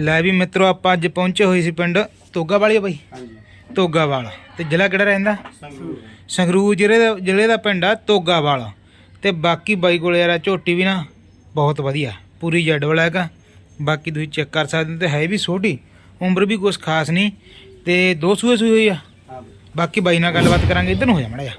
ਲੈ ਵੀ ਮਿੱਤਰੋ ਆਪਾਂ ਅੱਜ ਪਹੁੰਚੇ ਹੋਏ ਸੀ ਪਿੰਡ ਤੋਗਾ ਵਾਲੀ ਬਾਈ। ਹਾਂਜੀ। ਤੋਗਾਵਾਲ ਤੇ ਜ਼ਿਲ੍ਹਾ ਕਿਹੜਾ ਰਹਿੰਦਾ? ਸੰਗਰੂਰ। ਜ਼ਿਲ੍ਹੇ ਦਾ ਜ਼ਿਲ੍ਹੇ ਦਾ ਪਿੰਡ ਆ ਤੋਗਾਵਾਲ ਤੇ ਬਾਕੀ ਬਾਈ ਕੋਲੇ ਯਾਰ ਝੋਟੀ ਵੀ ਨਾ ਬਹੁਤ ਵਧੀਆ। ਪੂਰੀ ਜੱਡ ਵਾਲਾ ਹੈਗਾ ਬਾਕੀ ਤੁਸੀਂ ਚੈੱਕ ਕਰ ਸਕਦੇ ਤੇ ਹੈ ਵੀ ਛੋਟੀ। ਉਮਰ ਵੀ ਕੁਛ ਖਾਸ ਨਹੀਂ। ਤੇ ਦੋ ਸੂਏ ਸੂਈ ਹੋਈ ਆ। ਬਾਕੀ ਬਾਈ ਨਾਲ ਗੱਲਬਾਤ ਕਰਾਂਗੇ ਇੱਧਰ ਨੂੰ ਹੋ ਜਾ ਮੜਾ ਜਾ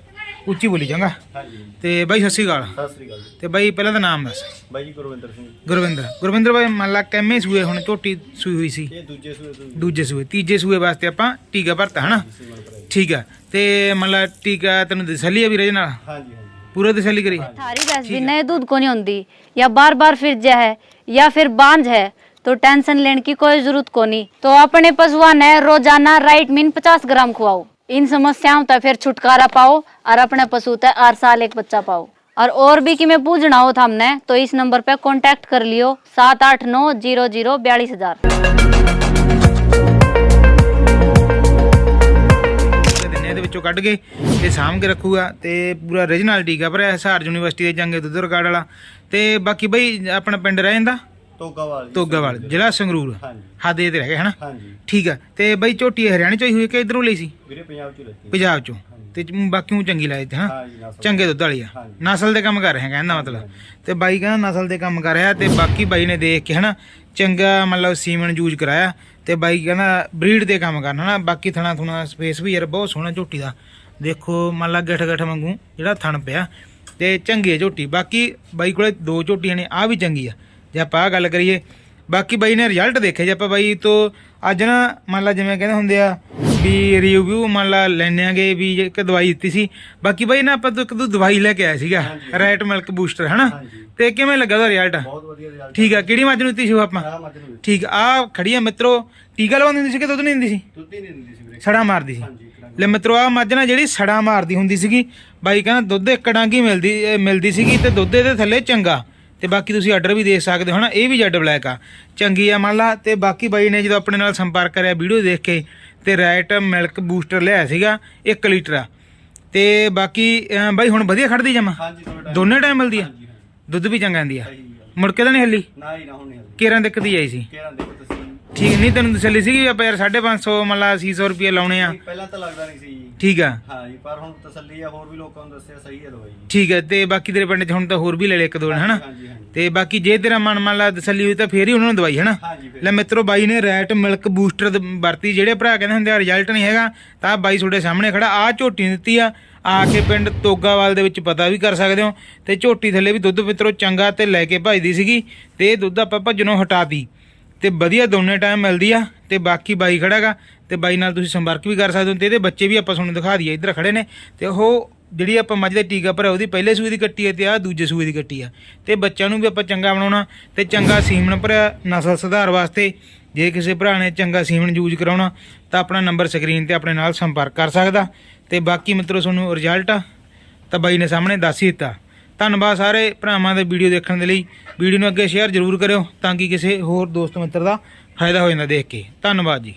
ਉੱਚੀ ਬੋਲੀ ਜਾਂਗਾ ਹਾਂਜੀ ਤੇ ਬਾਈ ਸਤਿ ਸ਼੍ਰੀ ਅਕਾਲ ਸਤਿ ਸ੍ਰੀ ਅਕਾਲ ਜੀ ਤੇ ਬਾਈ ਪਹਿਲਾਂ ਤਾਂ ਨਾਮ ਦੱਸ ਬਾਈ ਜੀ ਗੁਰਵਿੰਦਰ ਸਿੰਘ ਗੁਰਵਿੰਦਰ ਗੁਰਵਿੰਦਰ ਬਾਈ ਮੰਨ ਲਾ ਕਿੰਨੇ ਸੂਏ ਹੁਣ ਝੋਟੀ ਸੂਈ ਹੋਈ ਸੀ ਇਹ ਦੂਜੇ ਸੂਏ ਤੋਂ ਦੂਜੇ ਸੂਏ ਤੀਜੇ ਸੂਏ ਵਾਸਤੇ ਆਪਾਂ ਟੀਕਾ ਭਰਤਾ ਹਨਾ ਸਿਮਰ ਭਰਾਈ ਠੀਕ ਆ ਤੇ ਮੰਨ ਲਾ ਟੀਕਾ ਤੈਨੂੰ ਤਸੱਲੀ ਆ ਵੀ ਰਜ ਨਾਲ ਹਾਂਜੀ ਹਾਂਜੀ ਪੂਰਾ ਤਸੱਲੀ ਕਰੀ थारी भैंस भी नए दूध को नहीं होती या बार बार फिर जा है या फिर बांझ है तो टेंशन लेने की कोई जरूरत को नहीं तो अपने पशुआ ने रोजाना राइट मीन पचास ग्राम खुआओ इन समस्याओं तक फिर छुटकारा पाओ और अपने पशु तक हर साल एक बच्चा पाओ और और भी कि मैं पूछना हो था हमने तो इस नंबर पे कांटेक्ट कर लियो सात आठ नौ जीरो जीरो बयालीस हजार ਤੇ ਦਿਨੇ ਇਹਦੇ ਵਿੱਚੋਂ ਕੱਢ ਕੇ ਤੇ ਸਾਂਭ ਕੇ ਰੱਖੂਗਾ ਤੇ ਪੂਰਾ ਰੀਜਨਲ ਟੀਕਾ ਭਰਿਆ ਹਸਾਰ ਯੂਨੀਵਰਸਿਟੀ ਦੇ ਚੰਗੇ ਦੁੱਧ ਰਿਕਾਰਡ ਵਾਲਾ ਤੇ ਬਾਕੀ ਬਈ ਆਪਣਾ ਪਿੰਡ ਰਹਿ ਜਾਂਦਾ ਤੋਗਾਵਾਲ ਜੀ ਤੋਗਾਵਾਲ ਜ਼ਿਲ੍ਹਾ ਸੰਗਰੂਰ ਹਾਂਜੀ। ਹਾਦੇ ਤੇ ਰਹਿ ਗਿਆ ਹਨਾ? ਹਾਂਜੀ। ਠੀਕ ਆ। ਤੇ ਬਈ ਝੋਟੀ ਹਰਿਆਣੇ ਚੋਂ ਹੀ ਹੋਈ ਕਿ ਇਧਰੋਂ ਲਈ ਸੀ? ਵੀਰੇ ਪੰਜਾਬ ਚ ਲੱਗੀ ਪੰਜਾਬ ਚੋਂ। ਤੇ ਬਾਕੀ ਨੂੰ ਚੰਗੀ ਲਾਏ ਤੇ ਹਾਂ ਹਾਂਜੀ ਚੰਗੇ ਦੁੱਧ ਵਾਲੀ ਆ। ਹਾਂਜੀ। ਨਸਲ ਦੇ ਕੰਮ ਕਰ ਰਿਹਾ ਕਹਿੰਦਾ ਮਤਲਬ। ਤੇ ਬਾਈ ਕਹਿੰਦਾ ਨਸਲ ਦੇ ਕੰਮ ਕਰ ਰਿਹਾ ਤੇ ਬਾਕੀ ਬਾਈ ਨੇ ਦੇਖ ਕੇ ਹਨਾ? ਚੰਗਾ ਮਤਲਬ ਸੀਮਨ ਯੂਜ਼ ਕਰਾਇਆ। ਤੇ ਬਾਈ ਕਹਿੰਦਾ ਬਰੀਡ ਦੇ ਕੰਮ ਕਰਨਾ ਹਨਾ? ਬਾਕੀ ਥਣਾ ਥੁਣਾ ਸਪੇਸ ਵੀ ਯਾਰ ਬਹੁਤ ਸੋਹਣਾ ਝੋਟੀ ਦਾ। ਦੇਖੋ ਮੰਨ ਲਾ ਗਿੱਠ ਗਿੱਠ ਵਾਂਗੂ ਜਿਹੜਾ ਥਣ ਪਿਆ। ਤੇ ਚੰਗੀ ਹੈ ਝੋਟੀ। ਬਾਕੀ ਬਾਈ ਕੋਲੇ ਦੋ ਝੋਟੀਆਂ ਨੇ ਆ ਵੀ ਚੰਗੀ ਆ। ਜੇ ਆਪਾਂ ਆ ਗੱਲ ਕਰੀਏ ਬਾਕੀ ਬਾਈ ਨੇ ਰਿਜ਼ਲਟ ਦੇਖੇ ਜੇ ਆਪਾਂ ਬਾਈ ਤੋਂ ਅੱਜ ਨਾ ਮੰਨ ਲਾ ਜਿਵੇਂ ਕਹਿੰਦੇ ਹੁੰਦੇ ਆ ਵੀ ਰਿਵਿਊ ਮੰਨ ਲਾ ਲੈਣੇ ਆਗੇ ਵੀ ਇੱਕ ਦਵਾਈ ਦਿੱਤੀ ਸੀ ਬਾਕੀ ਬਾਈ ਨਾ ਆਪਾਂ ਤੋਂ ਇੱਕ ਦੋ ਦਵਾਈ ਲੈ ਕੇ ਆਇਆ ਸੀਗਾ ਰੈਟ ਮਿਲਕ ਬੂਸਟਰ ਹਨਾ? ਤੇ ਕਿਵੇਂ ਲੱਗਾ ਉਹਦਾ ਰਿਜ਼ਲਟ ਬਹੁਤ ਵਧੀਆ ਰਿਜ਼ਲਟ ਠੀਕ ਆ ਕਿਹੜੀ ਮੱਝ ਨੂੰ ਦਿੱਤੀ ਸੀ ਉਹ ਆਪਾਂ? ਠੀਕ ਆ ਖੜੀ ਆ ਮਿੱਤਰੋ ਟੀਕਾ ਲਵਾਉਂਦੀ ਹੁੰਦੀ ਸੀ ਕਿ ਦੁੱਧ ਨਹੀਂ ਦਿੰਦੀ ਸੀ? ਦੁੱਧ ਨਹੀਂ ਦਿੰਦੀ ਸੀ ਵੀਰੇ। ਸੜਾ ਮਾਰਦੀ ਸੀ। ਲੈ ਮਿੱਤਰੋ ਆ ਮੱਝ ਨਾ ਜਿਹੜੀ ਸੜਾ ਮਾਰਦੀ ਹੁੰਦੀ ਸੀਗੀ ਬਾਈ ਕਹਿੰਦਾ ਦੁੱਧ ਇੱਕ ਡਾਂਗੀ ਮਿਲਦੀ ਮਿਲਦੀ ਸੀਗੀ ਤੇ ਦੁੱਧ ਦੇ ਥੱਲੇ ਚੰਗਾ। ਤੇ ਬਾਕੀ ਤੁਸੀਂ ਆਰਡਰ ਵੀ ਦੇਖ ਸਕਦੇ ਹੋ ਨਾ ਇਹ ਵੀ ਜੈਡ ਬਲੈਕ ਆ। ਚੰਗੀ ਆ ਮੰਨ ਲਾ। ਤੇ ਬਾਕੀ ਬਾਈ ਨੇ ਜਦੋਂ ਆਪਣੇ ਨਾਲ ਸੰਪਰਕ ਕਰਿਆ ਵੀਡੀਓ ਦੇਖ ਕੇ ਤੇ ਰਾਈਟ ਮਿਲਕ ਬੂਸਟਰ ਲਿਆ ਸੀਗਾ 1 ਲੀਟਰ ਆ। ਤੇ ਬਾਕੀ ਬਾਈ ਹੁਣ ਵਧੀਆ ਖੜਦੀ ਜਮਾ? ਦੋਨੇ ਟਾਈਮ ਮਿਲਦੀ ਆ। ਦੁੱਧ ਵੀ ਚੰਗਾ ਆਂਦੀ ਆ। ਮੁੜ ਕੇ ਤਾਂ ਨਹੀਂ ਹੱਲੀ? ਨਾ ਹੀ ਨਾ ਹੁਣ ਹਲਦੀ ਕੇਰਾਂ ਦਿੱਕਦੀ ਆਈ ਸੀ। ਕਿਹੜਾ ਦੇਖੋ ਤੁਸੀਂ ਠੀਕ ਨਹੀਂ ਤੈਨੂੰ ਤਸੱਲੀ ਸੀਗੀ ਵੀ ਆਪਾਂ ਯਾਰ 550 ਮੰਨ ਲਾ 600 ਰੁਪਏ ਲਾਉਣੇ ਆ। ਪਹਿਲਾਂ ਤਾਂ ਲੱਗਦਾ ਨਹੀਂ ਸੀ। ਠੀਕ ਆ। ਹਾਂ ਜੀ ਪਰ ਹੁਣ ਤਸੱਲੀ ਆ ਹੋਰ ਵੀ ਲੋਕਾਂ ਨੂੰ ਦੱਸਿਆ ਸਹੀ ਹੈ ਦਵਾਈ ਠੀਕ ਹੈ ਤੇ ਬਾਕੀ ਤੇਰੇ ਪਿੰਡ 'ਚ ਹੁਣ ਤਾਂ ਹੋਰ ਵੀ ਲੈ ਲੈ ਇੱਕ ਦੋ ਹਨਾ? ਤੇ ਬਾਕੀ ਜੇ ਤੇਰਾ ਮਨ ਮੰਨ ਲਾ ਤਸੱਲੀ ਹੋਈ ਤਾਂ ਫੇਰ ਹੀ ਉਹਨਾਂ ਨੂੰ ਦਵਾਈ ਹਨਾ? ਹਾਂਜੀ ਫਿਰ। ਲੈ ਮਿੱਤਰੋ ਬਾਈ ਨੇ ਰੈਟ ਮਿਲਕ ਬੂਸਟਰ ਦ- ਵਰਤੀ ਜਿਹੜੇ ਭਰਾ ਕਹਿੰਦੇ ਹੁੰਦੇ ਆ ਰਿਜ਼ਲਟ ਨਹੀਂ ਹੈਗਾ ਤਾਂ ਬਾਈ ਤੁਹਾਡੇ ਸਾਹਮਣੇ ਖੜਾ। ਆ ਝੋਟੀ ਦਿੱਤੀ ਆ ਆ ਕੇ ਪਿੰਡ ਤੋਗਾਵਾਲ ਦੇ ਵਿੱਚ ਪਤਾ ਵੀ ਕਰ ਸਕਦੇ ਹੋ। ਤੇ ਝੋਟੀ ਥੱਲੇ ਵੀ ਦੁੱਧ ਮਿੱਤਰੋ ਚੰਗਾ ਤੇ ਲੈ ਕੇ ਭਜਦੀ ਸੀਗੀ ਤੇ ਇਹ ਦੁੱਧ ਆਪਾਂ ਭੱਜਣੋਂ ਹਟਾਤੀ। ਤੇ ਵਧੀਆ ਦੋਨੇ ਟਾਈਮ ਮਿਲਦੀ ਆ ਤੇ ਬਾਕੀ ਬਾਈ ਖੜਾਗਾ ਤੇ ਬਾਈ ਨਾਲ ਤੁਸੀਂ ਸੰਪਰਕ ਵੀ ਕਰ ਸਕਦੇ ਹੋ ਤੇ ਇਹਦੇ ਬੱਚੇ ਵੀ ਆਪਾਂ ਤੁਹਾਨੂੰ ਦਿਖਾ ਦਈਏ ਇੱਧਰ ਖੜੇ ਨੇ। ਤੇ ਉਹ ਜਿਹੜੀ ਆਪਾਂ ਮੱਝ ਦੇ ਟੀਕਾ ਭਰਿਆ ਉਹਦੀ ਪਹਿਲੇ ਸੂਏ ਦੀ ਕੱਟੀ ਹੈ ਤੇ ਆ ਦੂਜੇ ਸੂਏ ਦੀ ਕੱਟੀ ਆ। ਤੇ ਬੱਚਿਆਂ ਨੂੰ ਵੀ ਆਪਾਂ ਚੰਗਾ ਬਣਾਉਣਾ ਤੇ ਚੰਗਾ ਸੀਮਨ ਭਰਿਆ ਨਸਲ ਸੁਧਾਰ ਵਾਸਤੇ ਜੇ ਕਿਸੇ ਭਰਾ ਨੇ ਚੰਗਾ ਸੀਮਨ ਯੂਜ਼ ਕਰਾਉਣਾ ਤਾਂ ਆਪਣਾ ਨੰਬਰ ਸਕਰੀਨ ਤੇ ਆਪਣੇ ਨਾਲ ਸੰਪਰਕ ਕਰ ਸਕਦਾ। ਤੇ ਬਾਕੀ ਮਿੱਤਰੋ, ਤੁਹਾਨੂੰ ਰਿਜ਼ਲਟ ਤਾਂ ਬਾਈ ਨੇ ਸਾਹਮਣੇ ਦੱਸ ਹੀ ਦਿੱਤਾ। ਧੰਨਵਾਦ ਸਾਰੇ ਭਰਾਵਾਂ ਦੇ ਵੀਡੀਓ ਦੇਖਣ ਦੇ ਲਈ। ਵੀਡੀਓ ਨੂੰ ਅੱਗੇ ਸ਼ੇਅਰ ਜ਼ਰੂਰ ਕਰਿਓ ਤਾਂ ਕਿ ਕਿਸੇ ਹੋਰ ਦੋਸਤ ਮਿੱਤਰ ਦਾ ਫਾਇਦਾ ਹੋ ਜਾਂਦਾ ਦੇਖ ਕੇ। ਧੰਨਵਾਦ ਜੀ।